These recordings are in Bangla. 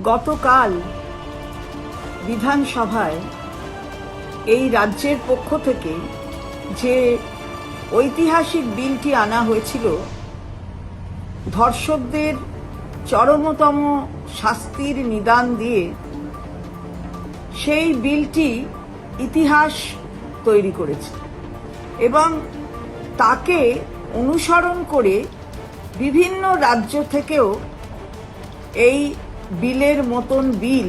গতকাল বিধানসভায় এই রাজ্যের পক্ষ থেকে যে ঐতিহাসিক বিলটি আনা হয়েছিল, ধর্ষকদের চরমতম শাস্তির নিদান দিয়ে সেই বিলটি ইতিহাস তৈরি করেছে এবং তাকে অনুসরণ করে বিভিন্ন রাজ্য থেকেও এই বিলের মতন বিল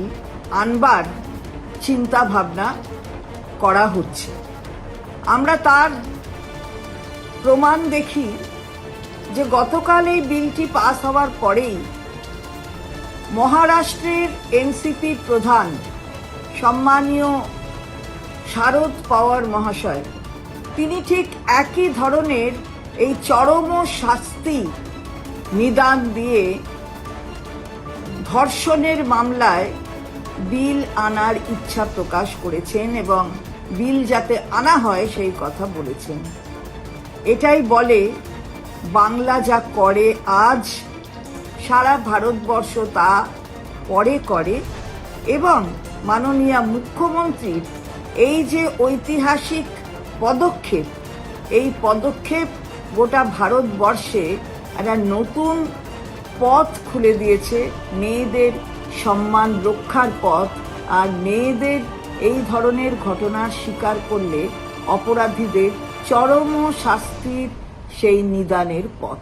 আনবার চিন্তা ভাবনা করা হচ্ছে। আমরা তার প্রমাণ দেখি যে গতকাল এই বিলটি পাস হওয়ার পরেই মহারাষ্ট্রের এনসিপির প্রধান সম্মানীয় শারদ পাওয়ার মহাশয়, তিনি ঠিক একই ধরনের এই চরম শাস্তি নিদান দিয়ে ধর্ষণের মামলায় বিল আনার ইচ্ছা প্রকাশ করেছেন এবং বিল যাতে আনা হয় সেই কথা বলেছেন। এটাই বলে, বাংলা যা করে আজ, সারা ভারতবর্ষ তা পরে করে এবং মাননীয় মুখ্যমন্ত্রীর এই যে ঐতিহাসিক পদক্ষেপ, এই পদক্ষেপ গোটা ভারতবর্ষে একটা নতুন পথ খুলে দিয়েছে মেয়েদের সম্মান রক্ষার পথ। আর মেয়েদের এই ধরনের ঘটনার শিকার করলে অপরাধীদের চরম শাস্তির সেই নিদানের পথ।